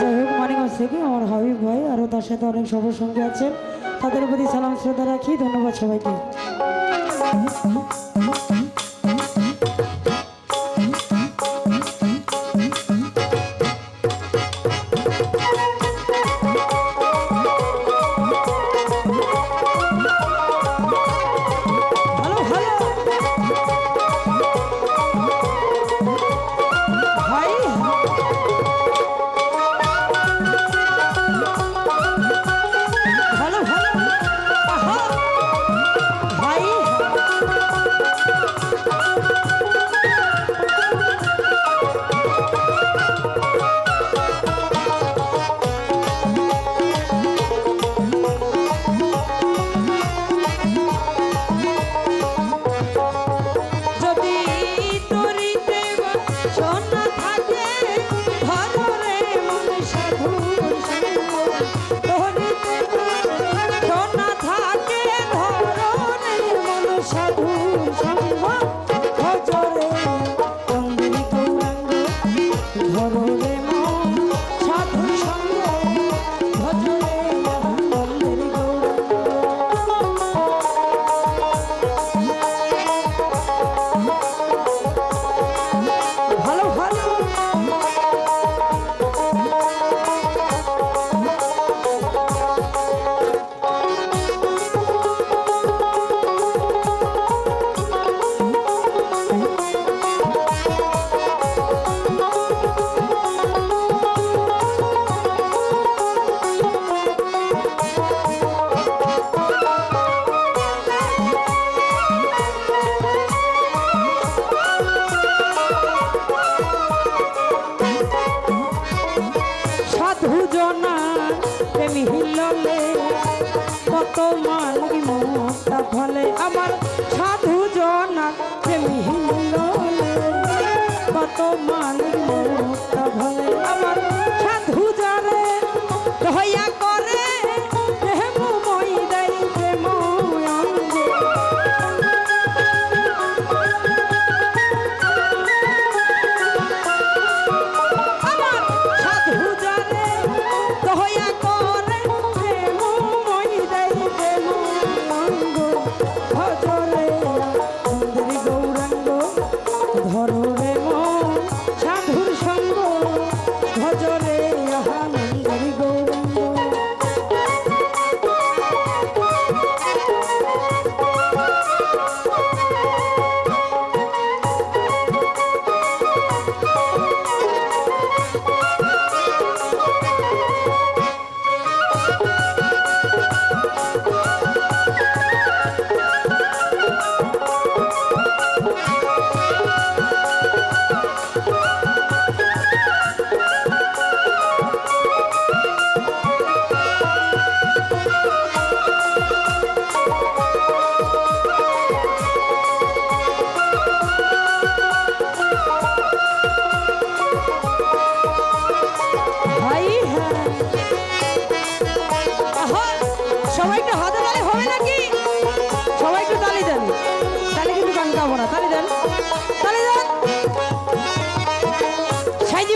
যাই হোক মানিকগঞ্জ থেকে আমার হাবিব ভাই আরও তার সাথে অনেক সবার সঙ্গে আছেন। তাদের প্রতি সালাম, শ্রদ্ধা রাখি, ধন্যবাদ সবাইকে।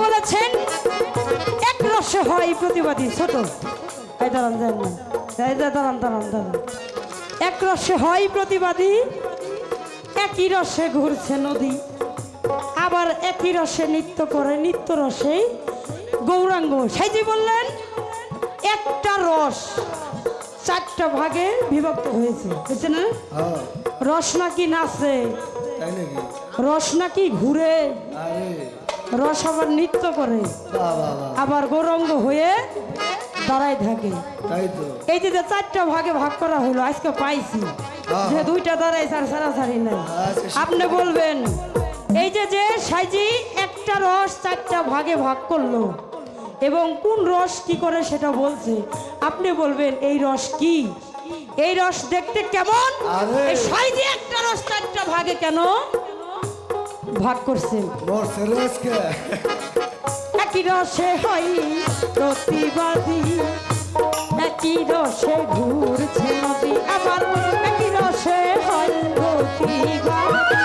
বলেছেন এক রসে হয় প্রতিবাদী ছোট। এই দাঁড়ান না। দাঁড়ান দাঁড়ান দাঁড়ান। এক রসে হয় প্রতিবাদী একই রসে ঘুরছে নদী। আবার একই রসে নৃত্য করে নৃত্য রসেই গৌরাঙ্গ। সাইজি বললেন একটা রস চারটা ভাগে বিভক্ত হয়েছে। বুঝছে না? হ্যাঁ। রস নাকি নাচে? রস নাকি ঘুরে? রস আবার নৃত্য করে। আবার গৌরঙ্গ হয়ে দাঁড়ায় থাকে। এই যে চারটা ভাগে ভাগ করা হলো আজকে পাইছি। যে দুইটা দাঁড়াইছে আর সারাসারি নাই। আচ্ছা, আপনি বলবেন এই যে যে সাইজি একটা রস চারটা ভাগে ভাগ করল এবং কোন রস কি করে সেটা বলছে? আপনি বলবেন এই রস কি? এই রস দেখতে কেমন? সাইজে একটা রস চারটা ভাগে কেন? ভাগ করছে। মোর একই রসে হই প্রতিবাদী একই রসে ঘুরছে নদী। আবার একই রসে হয় প্রতিবাদী।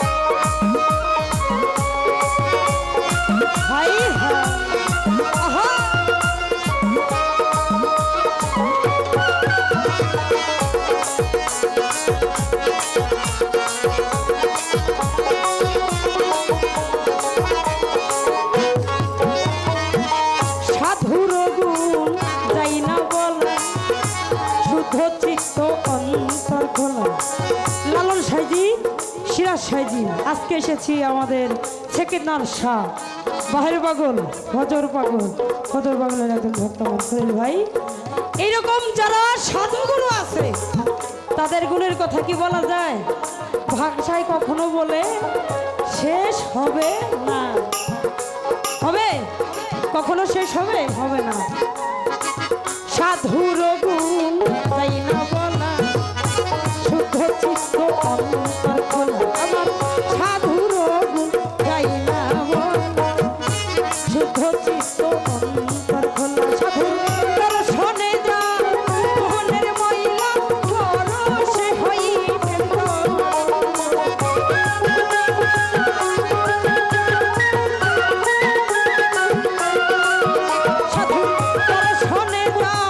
হাই লালন সাইজি সিরাজ সাইজি। আজকে এসেছি আমাদের সেকেন্দার শাহ, বাহের পাগল ভজর পাগল। ভজর পাগলের একজন ভক্ত মন্ত্রী ভাই। এইরকম যারা সাধুগুরু আছে, তাদের গুণের কথা কি বলা যায়? ভাষায় কখনো বলে শেষ হবে না। হবে? কখনো শেষ হবে? হবে না। সাধুর গুণ দর্শনে যা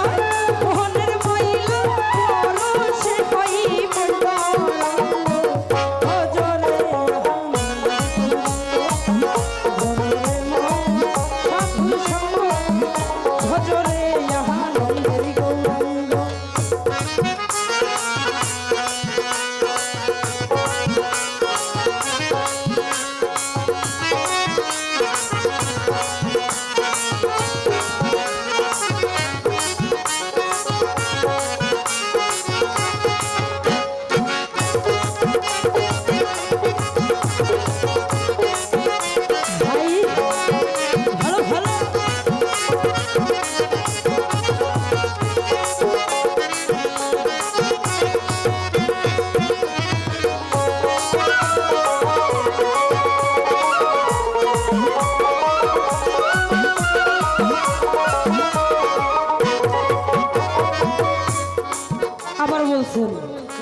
আবার বলছেন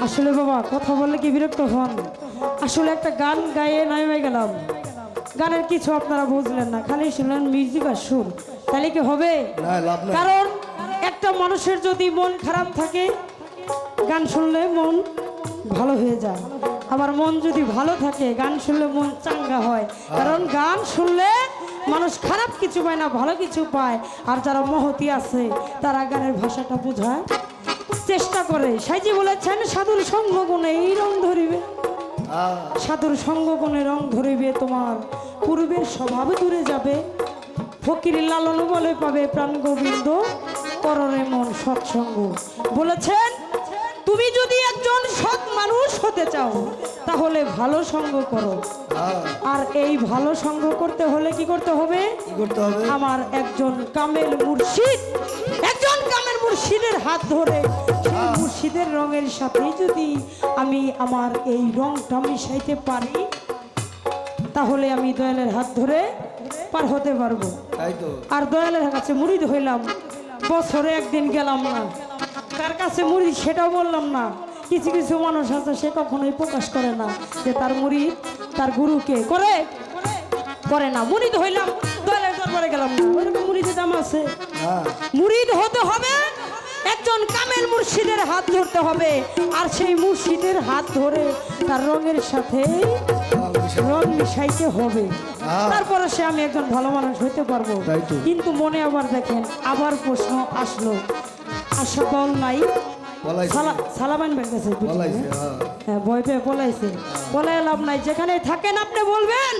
আসলে বাবা কথা বললে কি বিরক্ত হন? আসলে একটা গান গায়ে নামে গেলাম। গানের কিছু আপনারা বুঝলেন না খালি শুনলেন মিউজিক আর সুর। তাহলে কি হবে? কারণ একটা মানুষের যদি মন খারাপ থাকে গান শুনলে মন ভালো হয়ে যায়। আবার মন যদি ভালো থাকে গান শুনলে মন চাঙ্গা হয়। কারণ গান শুনলে মানুষ খারাপ কিছু পায় না ভালো কিছু পায়। আর যারা মহতি আছে তারা গানের ভাষাটা বোঝায়। চেষ্টা করে। সাইজি বলেছেন সাধুর সঙ্গ গুণে এই রং ধরিবে। আহ, সাধুর সঙ্গ গুণে রং ধরিবে তোমার পূর্বের স্বভাব দূরে যাবে। ফকির লালন বলে পাবে প্রাণ গোবিন্দ কররে মন সৎসঙ্গ। বলেছেন তুমি যদি একজন সৎ মানুষ হতে চাও তাহলে ভালো সঙ্গ করো। হ্যাঁ। আর এই ভালো সঙ্গ করতে হলে কি করতে হবে? কি করতে হবে? আমার একজন কামেল মুর্শিদ একজন কামেল মুর্শিদের হাত ধরে সেই মুর্শিদের রঙের সাথে যদি আমি আমার এই রংটা মিশাইতে পারি তাহলে আমি দয়ালের হাত ধরে পার হতে পারব। আর দয়ালের কাছে মুড়িদ হইলাম। বছরে একদিন গেলাম না। কার কাছে মুড়ি সেটাও বললাম না। কিছু কিছু মানুষ আছে সে কখনোই প্রকাশ করে না যে তার মুড়ি তার গুরুকে। করে? করে না। মুড়িদ হইলাম দয়ালের দরবারে গেলাম। ওইরকম মুড়িদের দাম আছে। হ্যাঁ। মুরিদ হতে হবে একজন কামেল মুর্শিদের হাত ধরতে হবে। আর সেই মুর্শিদের হাত ধরে তার রঙের সাথে রং মিশাইতে হবে। তারপরে সে আমি একজন ভালো মানুষ হইতে পারব। কিন্তু মনে আবার দেখেন আবার প্রশ্ন আসলো। আশা বল নাই বলাইছে সালা সালামান বের গেছে বলাইছে হ্যাঁ? হ্যাঁ। পেয়ে পলাইছে। পলাই লাভ নাই। যেখানে থাকেন আপনি বলবেন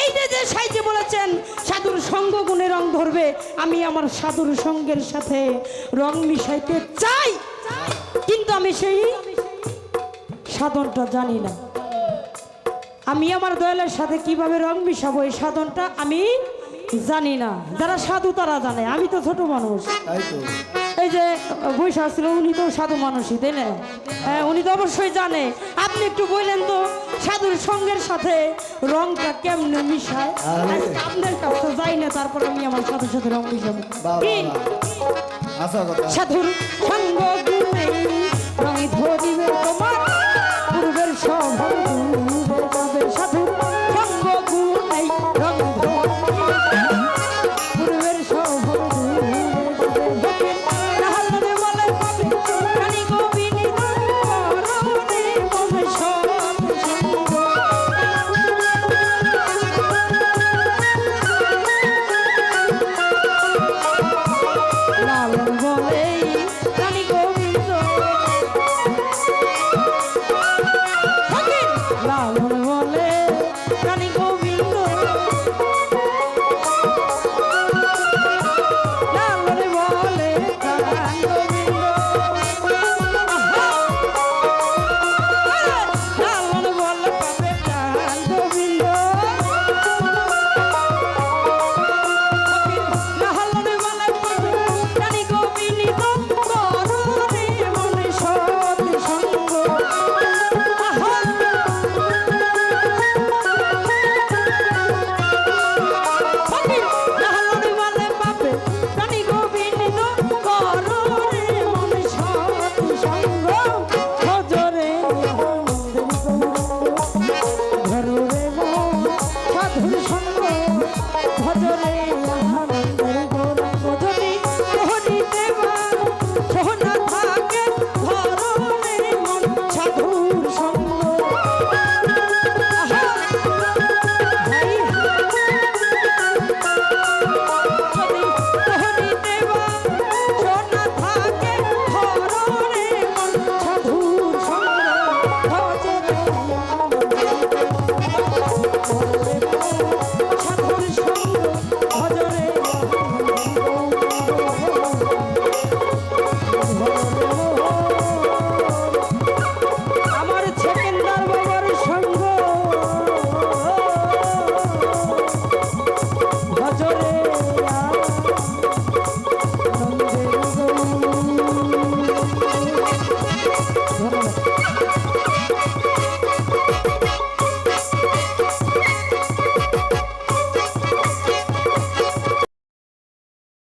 এই যে যে সাইজে বলেছেন সাধুর সঙ্গ গুণে রং ধরবে আমি আমার সাধুর সঙ্গের সাথে রং মিশাইতে চাই। কিন্তু আমি সেই সাধনটা জানি না। আমি আমার দয়ালের সাথে কীভাবে রং মিশাবো এই সাধনটা আমি জানি না। যারা সাধু তারা জানে। আমি তো ছোট মানুষ। এই যে বৈশা ছিল উনি তো সাধু মানুষই তাই না? হ্যাঁ উনি তো অবশ্যই জানে। আপনি একটু বললেন তো সাধুর সঙ্গের সাথে রংটা কেমনে মিশায়? আপনার কাছে যাই না তারপর আমি আমার সাথে সাথে রং মিশাবো? আসা কথা সাধুর সঙ্গ